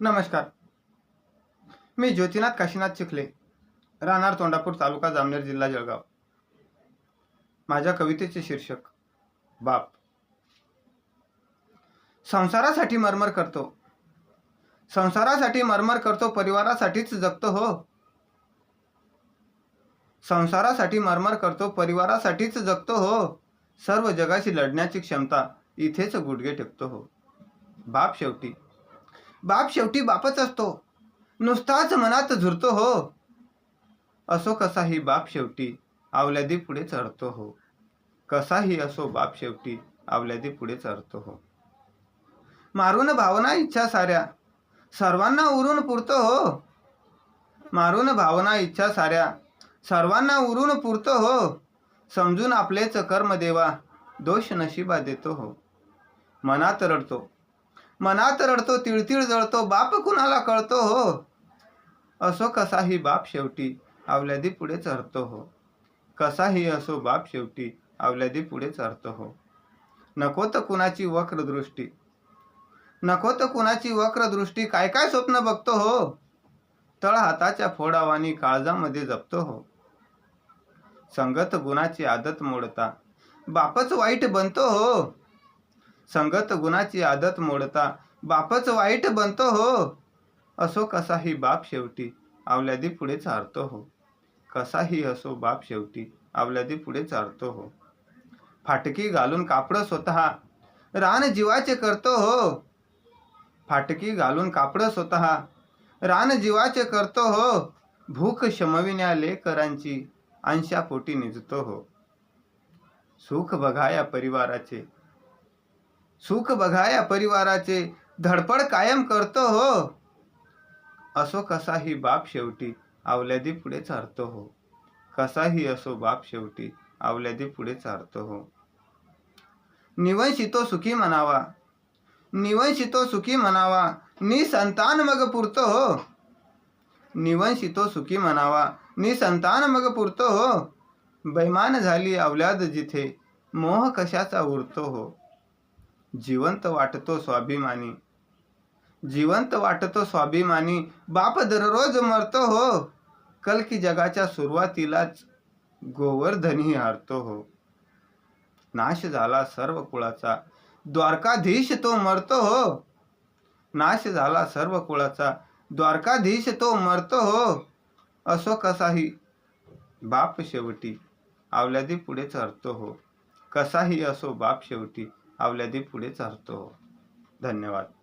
नमस्कार. मी ज्योतिनाथ काशीनाथ चिखले राहणार तोंडापूर तालुका जामनेर जिल्हा जळगाव. माझ्या कवितेचे शीर्षक बाप. संसारासाठी मरमर करतो. संसारासाठी मरमर करतो परिवारासाठीच जगतो हो. संसारासाठी मरमर करतो परिवारासाठीच जगतो हो. सर्व जगाशी लढण्याची क्षमता इथेच गुडघे टेकतो हो. बाप शेवटी. बाप शेवटी बापच असतो. नुसताच मनात झुरतो हो. असो कसाही बाप शेवटी आवल्यादी पुढे चढतो हो. कसाही असो बाप शेवटी आवल्यादी पुढे चढतो हो. मारून भावना इच्छा साऱ्या सर्वांना उरून पुरतो हो. मारून भावना इच्छा साऱ्या सर्वांना उरून पुरतो हो. समजून आपलेच कर्म देवा दोष नशिबा देतो हो. मनात रडतो. मनात रडतो तिळतिळ जळतो बाप कुणाला कळतो हो? असो कसाही बाप शेवटी आवल्यादी पुढे चढतो हो. कसाही असो बाप शेवटी आवल्यादी पुढे चढतो हो. नको तर कुणाची वक्रदृष्टी नको तर कुणाची वक्रदृष्टी काय काय स्वप्न बघतो हो? तळ हाताच्या फोडावानी काळजामध्ये जपतो हो. संगत गुणाची आदत मोडता. बापच वाईट बनतो हो. संगत गुणाची आदत मोडता. बापच वाईट बनतो हो. असो कसाही बाप शेवटी आवल्यादी पुढे चारतो हो. कसाही असो बाप शेवटी आवल्यादी पुढे चारतो हो. फाटकी घालून कापड स्वतः रान जीवाचे करतो हो. फाटकी घालून कापड स्वतः रान जीवाचे करतो हो. भूक शमविण्या लेकरांची अंशापोटी निजतो हो. सुख बघा या परिवाराचे सुख बघा या परिवाराचे धडपड कायम करतो हो. असो कसाही बाप शेवटी आवल्यादी पुढे चारतो हो. कसाही असो बाप शेवटी आवल्यादी पुढे चारतो हो. निवंशितो सुखी म्हणावा निवंशितो सुखी म्हणावा निसंतान मग पुरतो हो. निवंशितो सुखी म्हणावा निसंतान मग पुरतो हो. बैमान झाली अवलाद जिथे मोह कशाचा उरतो हो. जिवंत वाटतो स्वाभिमानी. जिवंत वाटतो स्वाभिमानी. बाप दररोज मरतो हो. कल की जगाच्या सुरुवातीलाच गोवर्धनी हारतो हो. नाश झाला सर्व कुळाचा. द्वारकाधीश तो मरतो हो. नाश झाला सर्व कुळाचा. द्वारकाधीश तो मरतो हो. असो कसाही बाप शेवटी. आवल्यादी पुढे चरतो हो. कसाही असो बाप शेवटी. आवल्यादी पुढे चालतो. धन्यवाद.